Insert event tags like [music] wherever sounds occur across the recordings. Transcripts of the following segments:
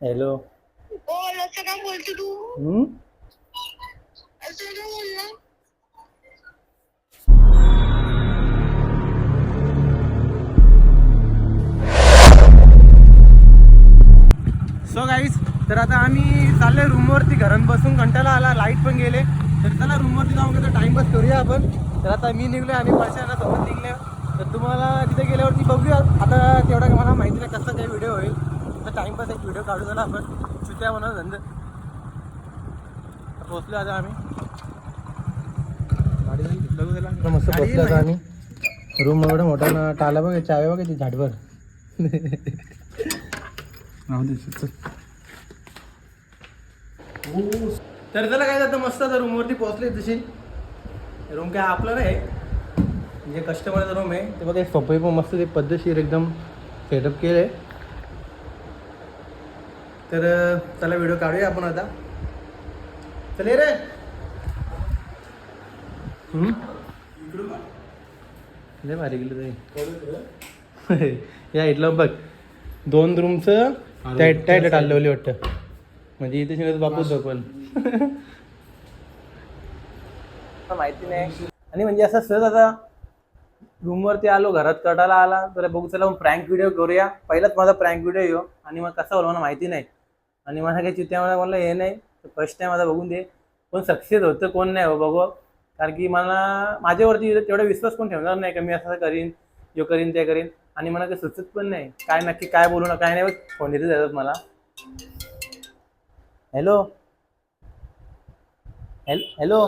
Hello. बोल असं का बोलतो तू? हम्म? असं का बोलला सो गाईज तर आता आम्ही चाललोय रूमवरती घरात बसून कंटाळा आला लाइट पण गेले. तर चला रूमवरती जाऊन टाइमपास करूया आपण. तर आता मी निघलोय आम्ही पैशांना सोबत निघले तर तुम्हाला तिथे गेल्यावरती बघूया आता तेवढा काही मला माहिती नाही कसा काही व्हिडिओ होईल तर टाइमपास एक व्हिडिओ काढू झाला आपण. चुत्या म्हणा धंदे. पोचलो आता आम्ही. बघू त्याला मस्त पोचलो आता आम्ही. रूम एवढा मोठा ना टाला बघ चावे बघ ती झाडवर राहू दे चल. तर त्याला काय जातं मस्त आता रूमवरती पोहोचले तशी. रूम काय आपलं नाही. म्हणजे कस्टमरचा रूम आहे ते बघा सोपे पण मस्त ते पद्धतशीर एकदम सेटअप केलं आहे तर चला व्हिडिओ काढूया आपण आता. चल ये रे. हम्म? लय भारी गेलं ते या इथलं बघ. दोन रूमचं टाईट टाईट टाळलेली वाटतं. म्हणजे इथे शिकत बापू झोपल. माहिती नाही. आणि म्हणजे असं सहज आता रूमवरती आलो घरात कटाला आला तर बघू चला प्रँक व्हिडिओ करूया. पहिलाच माझा प्रँक व्हिडिओ येऊ आणि मग कसा मला माहिती नाही. आणि मला काही चित्त्यामध्ये म्हणलं हे नाही फर्स्ट टाइम आता बघून दे. कोण सक्सेस होतं कोण नाही हो बघू. कारण की मला माझ्यावरती तेवढा विश्वास कोण ठेवणार नाही का मी असं करीन जो करीन ते करीन. आणि मला काही सुचत पण नाही. काय नक्की काय बोलू ना काय नाही फोन येते जातात मला. हॅलो हॅलो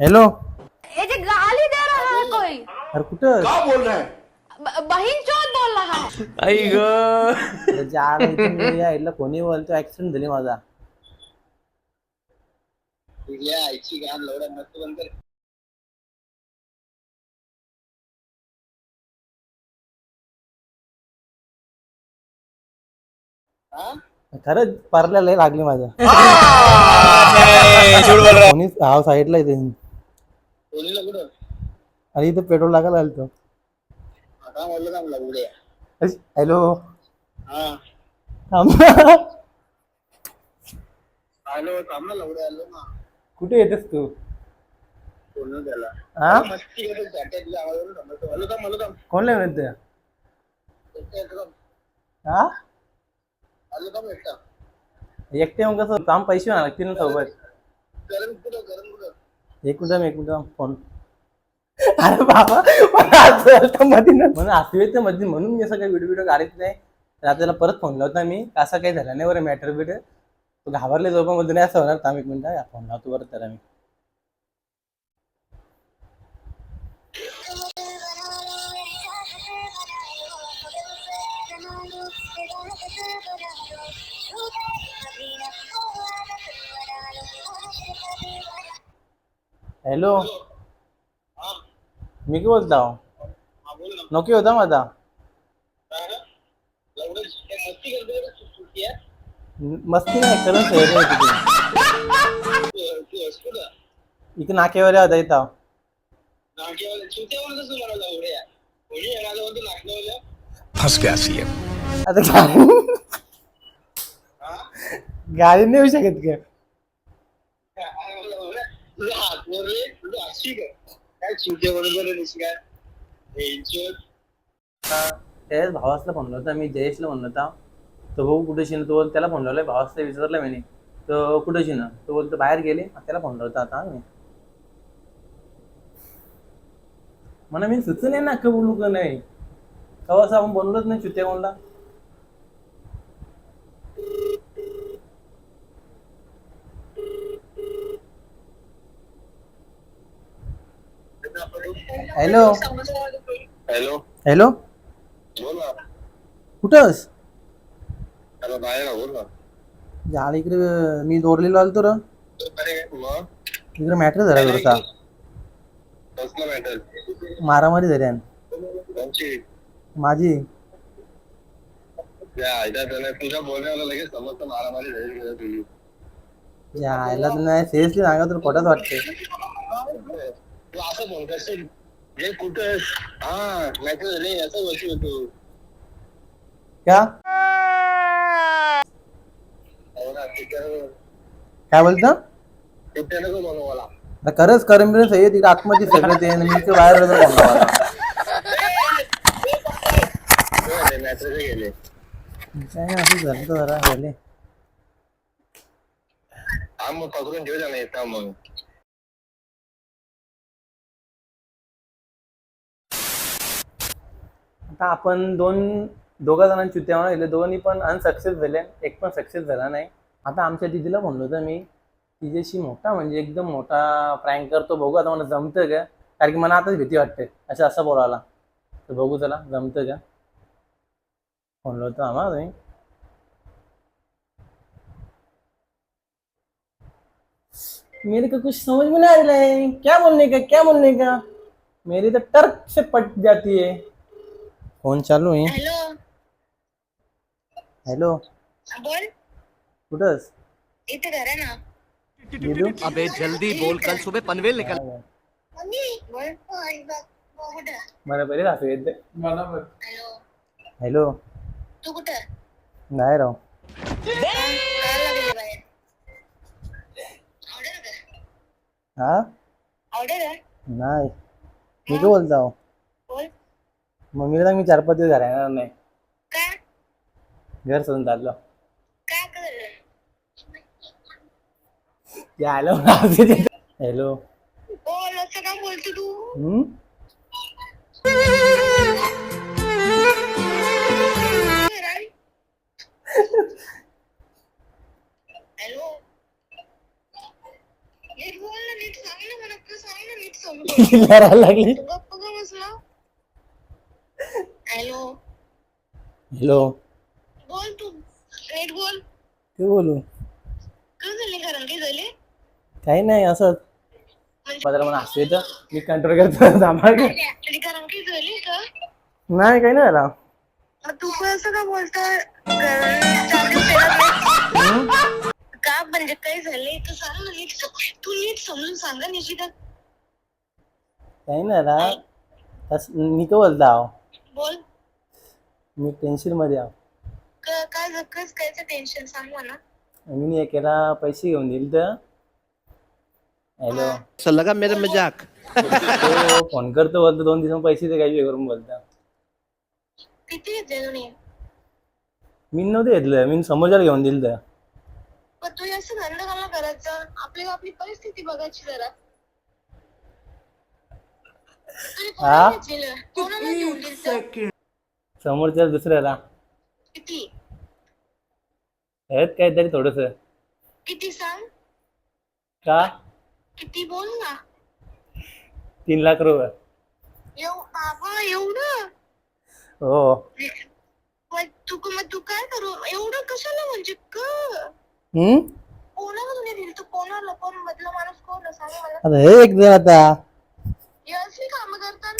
हॅलो ये जो गाली दे रहा है कोई. अरे कुठं? ब- बहिन चोद बोल रहा है. आई ग. चार या इथला कोणी बोलतो? ऍक्सिडेंट झाली माझा. आईची घाण लवडा मस्त बंद कर. हा? खरंच परल्या लय लागली माझ्या. कोणी हा साईडला येते कुठं? आणि इथं पेट्रोल लागायला आलं का मला उड्या हॅलो. हा. थांब. आलो थांब ना लवड्या आलो ना कुठे येतेस तू? बोलणं त्याला. हा? मस्ती करत आवाजावरून थांबतो. आलो थांब आलो थांब कोण नाही म्हणते एकटा थांब. हा? आलो थांब एकटा. एकटे मग कसं काम पैसे म्हणा लागतील ना सोबत. करण कुठं करण कुठं? एक मिनिट एक मिनिट फोन. अरे बाबा मला असं म्हणून असू येतं मध्ये म्हणून मी असं काही व्हिडिओ व्हिडिओ काढत नाही. रात्रीला परत फोन लावता मी असं काही झालं नाही बरं मॅटर बिटर. तू घाबरले झोपा मध्ये नाही असं होणार थांब एक मिनिट फोन लावतो बरं त्याला मी. हॅलो मी की बोलता हा? नोकी होता माझा. मस्ती नाही खरंच आहे रे तिथे. तू- तू आहेस कुठं? इथे. नाकेवाले होता इथं फंस गया सीएम आता गाडी हा गाडी नाही येऊ शकत का काय बरोबर त्याच भावासला फोन लावता मी जयेशला म्हणलं होता. तो भाऊ कुठे शिन? तो त्याला फोन लावलाय. भावासला विचारला मी तो कुठे शिन? तो बोलतो बाहेर गेले. त्याला फोन लावता आता मी. म्हणा मी सुचू नाही ना का बोलू का नाही? कवा आपण बोललोच नाही चुत्या कोणला? हॅलो हॅलो हॅलो बोल. कुठंस? हॅलो बाहेर ना बोल. ना झाड इकडे मी दोरलेलो आलतो र. अरे मग? इकडे मॅटर झाला थोडासा. कसलं मॅटर मारामारी झाली आणि. कोणची? माझी. त्या आयत्या त्याला तुझ्या बोलण्याला लगेच समजतं मारामारी झाली तुझी. यायला तर नाही सिरियसली सांगा तर खोटाच वाटते तू असं बोल कसं हे कुठं? हा मॅटर झाले असं बसू तू क्या? मला तिकडे काय बोलतो? नको म्हणू मला. खरंच करम बिरम सही तिकडे आतमध्ये सगळं ते आणि मी इथे बाहेर होतो गेले. काय नाही असं झालं तर जरा हा मग पकडून ठेवू ना येता मग. आता आपण दोन दोघा जणांची चुत्या गेले दोन्ही पण अनसक्सेस झाले. एक पण सक्सेस झाला नाही. आता आमच्या दिदीला म्हणलो होतं मी तिच्याशी मोठा म्हणजे एकदम मोठा प्रँक करतो. बघू आता मला जमतं का? कारण की मला आताच भीती वाटते. असं असं बोलायला. तर बघू चला जमतं का? म्हणलो होतं आम्हाला तुम्ही. मेरे को कुछ समझ में नहीं आ रहा है क्या बोलने का? क्या बोलने का? मेरी तो टर्क से पट जाती है फोन चालू आहे. हॅलो. हॅलो. बोल. कुठंस? इथे घर आहे ना. गेलो. अबे जल्दी बोल. कल सुबह पनवेल निकल. मम्मी बोल. आई बघ. हो, कुठं मला पहिले राहतो येते हॅलो. हॅलो. तू कुठं? नाही राव. काय लागले बाहेर ऑर्डर कर हा ऑर्डर कर नाही. मी बोलतो. बोल. मम्मीला सांग मी चार पाच दिवस घरी येणार नाही. घर सोडून चाललो. काय कर ते आलो हॅलो. बोल असं काय बोलतो तू? हम्म? हॅलो. नीट बोल ना नीट सांग ना मला तू सांग ना नीट समजून. [laughs] लढायला लागली. गप्प हॅलो. हॅलो. बोल तू. नीट बोल. ते बोलू. काय झाले कारण काय झाले काही नाही असंच. म्हणजे मला मला हसू येतं. मी कंट्रोल करतो. सांभाळ का ऍक्च्युली कारण काय झाली का? नाही काही नाही झाला. मग तू पण असं का चालू केलं हम्म? का म्हणजे काय झालंय? तर सांग ना नीट सम- तू नीट समजून सांगा निशिता काही नाही झाला तस मी काय बोलतो? आहो बोल. मी टेन्शनमध्ये आहो. क- काय कायचं टेन्शन सांग मला. मी एकेला पैसे घेऊन दिले तर. हॅलो ऐसा लगा मेरा मजाक. तो फोन करतो बोलतो दोन दिवस पैसे दे काही करून बोलता. किती येते तुम्ही मी नव्हते घेतलं मी समोरच्याला घेऊन दिलं तर. पण तू असं धंदा घालणं करायचं आपली आपली परिस्थिती बघायची जरा. हा? समोरच्या दुसऱ्याला? किती? आहेत काहीतरी थोडस. किती सांग? का? किती बोल ना. तीन लाख रुपये. एवढं? हो. मग तू मग तू काय करू? एवढं कशाला म्हणजे? क? हम्म? कोणाला दिलं तू कोणाला? कोण मधला माणूस कोण? सांग मला. आता एक जण आता. असली कामं करतात.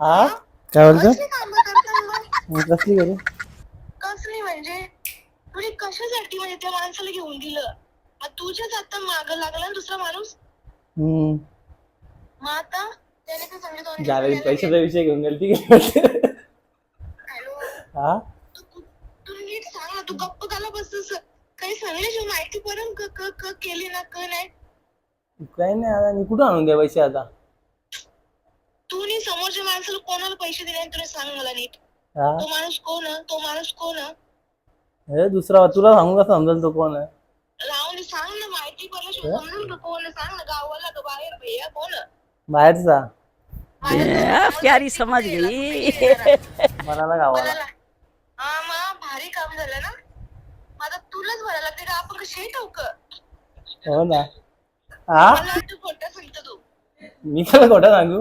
हा? काय बोलतो? असली कामं करतात मग कसली करू? कसली म्हणजे? तुला कशासाठी म्हणजे त्या माणसाला घेऊन दिलं मग तुझ्याच आता माग लागला ना दुसरा माणूस? हम्म. मग आता त्याने काय सांगितलं ज्यावेळी पैशाचा विषय घेऊन गेल ती हॅलो? हा? तू तू- तू नीट सांग ना तू गप्प काला बसतोस काही सांगण्याची माहिती पर्यंत क क क केली ना क नाही? काही नाही आता मी कुठं आणून द्या पैसे आता? तू नी समोरच्या माणसाला कोणाला पैसे दिले आणि तुला सांग मला नीट. हा? तो माणूस कोण आहे? तो माणूस कोण आहे? हे दुसरा तुला सांगू का समजेल तो कोण आहे? राहून सांग ना माहिती समजून तो कोण आहे? सांग ना गावाला का बाहेर भैया कोण आहे? बाहेरचा? प्यारी समझ गई मला ना गावाला. मला हा मग भारी काम झालं ना? मग आता तुलाच भरायला लागते का? आपण कशी ठोक हो ना. हा? मला तू खोटं सांगतो तू मी त्याला खोटं सांगू?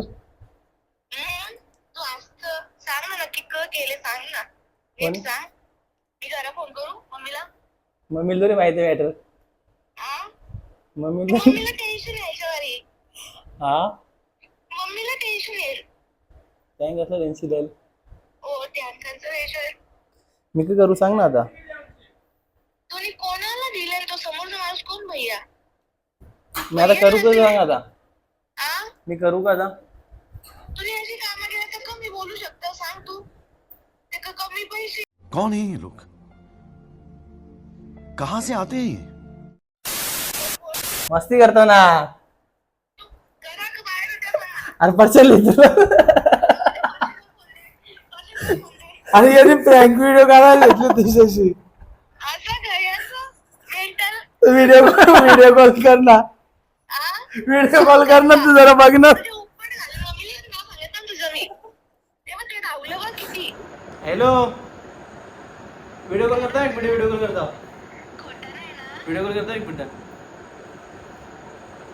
हम्म? तू असत सांग ना नक्की क केले सांग ना नीट सांग मी घरा फोन करू मम्मीला मम्मीला तरी माहिती मॅटर हा मम्मीला मम्मीला टेन्शन यायच्यावारी हा? मम्मीला टेन्शन येईल काय कसं टेन्शन येईल हो त्यांचं टेन्शन मी काय करू सांग ना आता? तुम्ही कोणाला दिले तो समोरचा माणूस कोण भैया? मी आता करू का सांग आता? मी करू का आता? तुम्ही अशी कामं केलं तर कमी बोलू शकता सांग तू. ते का कमी पैसे. कौन है ये लोग? कहाँ से आते हैं ये? मस्ती करतो ना. बाहेर. अरे पचल तुला. अरे याने प्रँक व्हिडिओ काढायला घेतली तुझ्याशी. असं काय असं? मेंटल व्हिडिओ व्हिडिओ कॉल कर ना. व्हिडिओ कॉल कर ना तू जरा बघ ना उपट घालून मम्मीला नाव सांगितलं ना तुझं मी. तेव्हा ते धावलं बघ किती. हॅलो व्हिडिओ कॉल करता एक मिनिट व्हिडिओ कॉल करता. खोटं नाही ना. व्हिडिओ कॉल करता एक मिनिट.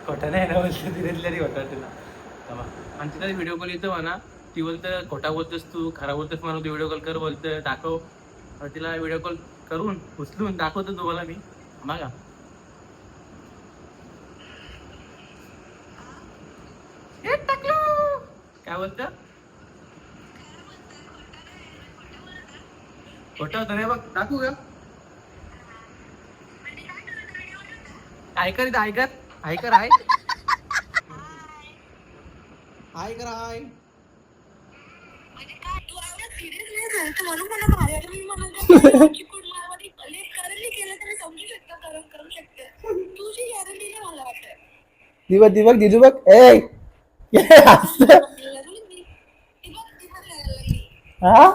खोटा नाही ना बोलतो तिथे तरी खोटा तिला. आणि तिला व्हिडिओ कॉल येतो म्हणा. ती बोलतं खोटा बोलतोस तू खरा बोलतोस मला तू व्हिडिओ कॉल कर बोलतं दाखव. आणि तिला व्हिडिओ कॉल करून उचलून दाखवतो तुम्हाला मी. बघा हे टाकलं. काय बोलतं? खोटं होतं नाही बघ दाखवू का ऐकर इथं ऐकर ऐकर आहे. ऐकर आहे. म्हणजे काय तू तर मी समजू करू तुझी गॅरंटी मला दिवक दिवक दिदू बघ ए लागली मी ती बघ ती पण लागायला लागली हा?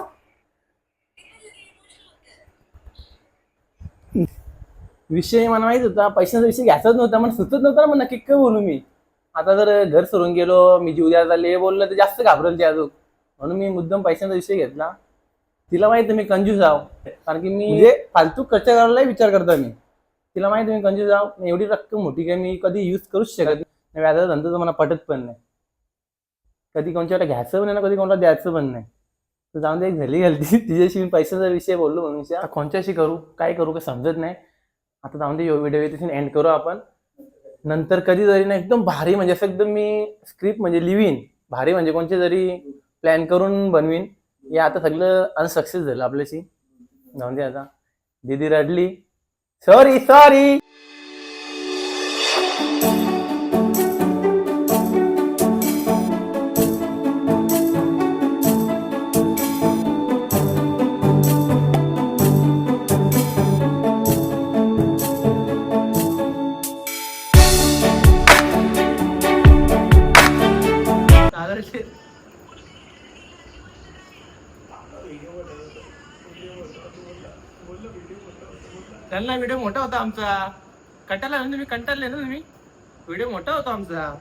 विषय मला माहीत होता पैशांचा विषय घ्यायचाच नव्हता मला सुचत नव्हता मग नक्की काय बोलू मी? आता जर घर सोडून गेलो मी जीव द्यायला हे बोललं तर जास्त घाबरेल ते अजून. म्हणून मी मुद्दाम पैशांचा विषय घेतला. तिला माहिती मी कंजूस आहो. कारण की मी म्हणजे? फालतू खर्च करायलाही विचार करतो मी. तिला माहिती मी कंजूस आहो. एवढी रक्कम मोठी काय मी कधी यूज करूच शकत नाही व्याजाचा धंदा तर मला पटत पण नाही. कधी कोणच्याकडे घ्यायचं पण नाही ना कधी कोणाला द्यायचं पण नाही. तर जाऊन दे एक झाली गलती तिच्याशी मी पैशाचा विषय बोललो म्हणून आता कोणच्याशी करू? काय करू? काय समजत नाही. आता जाऊन दे व्हिडिओ तिथून एंड करू आपण. नंतर कधी जरी ना एकदम भारी म्हणजे असं एकदम मी स्क्रिप्ट म्हणजे लिवीन. भारी म्हणजे कोणचे जरी प्लॅन करून बनवीन. हे आता सगळं अनसक्सेस झालं आपल्याशी. जाऊन दे आता. दीदी रडली. सॉरी सॉरी व्हिडिओ मोठा होता आमचा. कंटाळला ना तुम्ही? कंटाळले ना तुम्ही? व्हिडिओ मोठा होता आमचा.